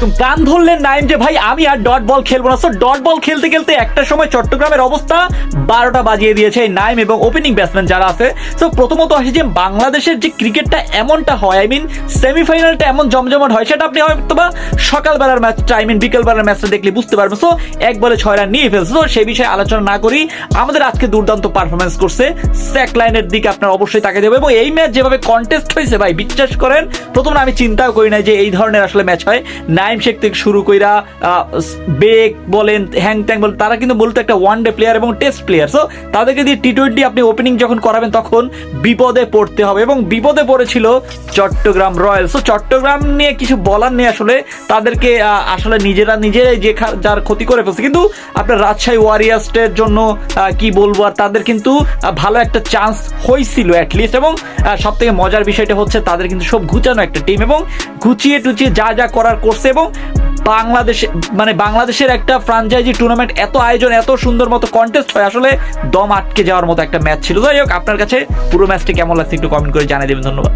তো গান ধরলেন নাইম যে, ভাই, আমি আর ডট বল খেলব না। সো ডট বল খেলতে খেলতে একটা সময় চট্টগ্রামের অবস্থা বারোটা বাজিয়ে দিয়েছে এই নাইম এবং ওপেনিং ব্যাটসম্যান যারা আছে। সো প্রথমত আসে যে, বাংলাদেশের যে ক্রিকেটটা এমনটা হয় আই মিন সেমিফাইনালটা এমন জমজমাট হয়, সেটা আপনি হয়তো বা সকালবেলার ম্যাচটা আই মিন বিকেলবেলার ম্যাচটা দেখলে বুঝতে পারবেন। সো এক বলে ছয় রান নিয়ে ফেলছে। তো সেই বিষয়ে আলোচনা না করি। আমাদের আজকে দুর্দান্ত পারফরমেন্স করছে। স্যাক লাইনের দিকে আপনার অবশ্যই তাকে দেবো এবং এই ম্যাচ যেভাবে কন্টেস্ট হয়েছে, ভাই, বিশ্বাস করেন, প্রথমে আমি চিন্তাও করি না যে এই ধরনের আসলে ম্যাচ হয়। নাইম শেখ থেকে শুরু কইরা বেক বলেন, হ্যাং ট্যাং বলেন, তারা কিন্তু মূলত একটা ওয়ান ডে প্লেয়ার এবং টেস্ট প্লেয়ার সো তাদেরকে দিয়ে টি টোয়েন্টি আপনি ওপেনিং যখন করাবেন, তখন বিপদে পড়তে হবে এবং বিপদে পড়েছিল চট্টগ্রাম রয়্যাল। সো চট্টগ্রাম নিয়ে কিছু বলার নেই আসলে। তাদেরকে আসলে নিজেরা নিজেরাই যে যার ক্ষতি করে ফেলছে। কিন্তু আপনার রাজশাহী ওয়ারিয়ার্সের জন্য কি বলব, আর তাদের কিন্তু ভালো একটা চান্স হয়েছিল অ্যাটলিস্ট এবং সব থেকে মজার বিষয়টা হচ্ছে তাদের কিন্তু সব ঘুচানো একটা টিম এবং ঘুচিয়ে টুচিয়ে যা যা করার করছে এবং বাংলাদেশে মানে বাংলাদেশের একটা ফ্রাঞ্চাইজি টুর্নামেন্ট এত আয়োজন, এত সুন্দর মতো কন্টেস্ট হয়, আসলে দম আটকে যাওয়ার মতো একটা ম্যাচ ছিল। যাই হোক, আপনার কাছে পুরো ম্যাচটি কেমন লাগছে একটু কমেন্ট করে জানিয়ে দেবেন, ধন্যবাদ।